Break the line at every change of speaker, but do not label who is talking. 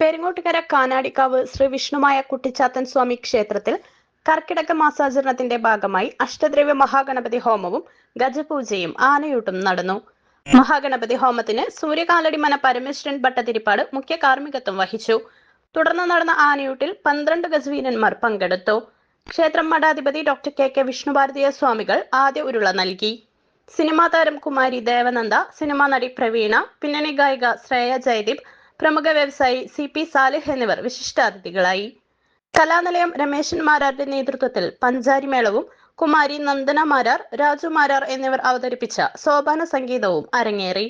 പെരിങ്ങോട്ടുകര കാനാടിക്കാവ് ശ്രീ വിഷ്ണുമായ കുട്ടിച്ചാത്തൻ സ്വാമി ക്ഷേത്രത്തിൽ കർക്കിടക മാസാചരണത്തിന്റെ ഭാഗമായി അഷ്ടദ്രവ്യ മഹാഗണപതി ഹോമവും ഗജപൂജയും ആനയൂട്ടും നടന്നു. മഹാഗണപതി ഹോമത്തിന് സൂര്യകാലടിമന പരമേശ്വരൻ ഭട്ടതിരിപ്പാട് മുഖ്യ കാർമ്മികത്വം വഹിച്ചു. തുടർന്ന് നടന്ന ആനയൂട്ടിൽ പന്ത്രണ്ട് ഗജവീരന്മാർ പങ്കെടുത്തു. ക്ഷേത്രം മഠാധിപതി ഡോക്ടർ കെ കെ വിഷ്ണുഭാരതീയ സ്വാമികൾ ആദ്യ ഉരുള നൽകി. സിനിമാ താരം കുമാരി ദേവനന്ദ സിനിമാ നടി പ്രവീണ പിന്നണി ഗായിക ശ്രേയ ജയദീപ് പ്രമുഖ വ്യവസായി സി പി സാലിഹ് എന്നിവർ വിശിഷ്ടാതിഥികളായി. കലാനിലയം രമേശൻ മാരാരുടെ നേതൃത്വത്തിൽ പഞ്ചാരി മേളവും കുമാരി നന്ദന മാരാർ രാജു മാരാർ എന്നിവർ അവതരിപ്പിച്ച സോപാന സംഗീതവും അരങ്ങേറി.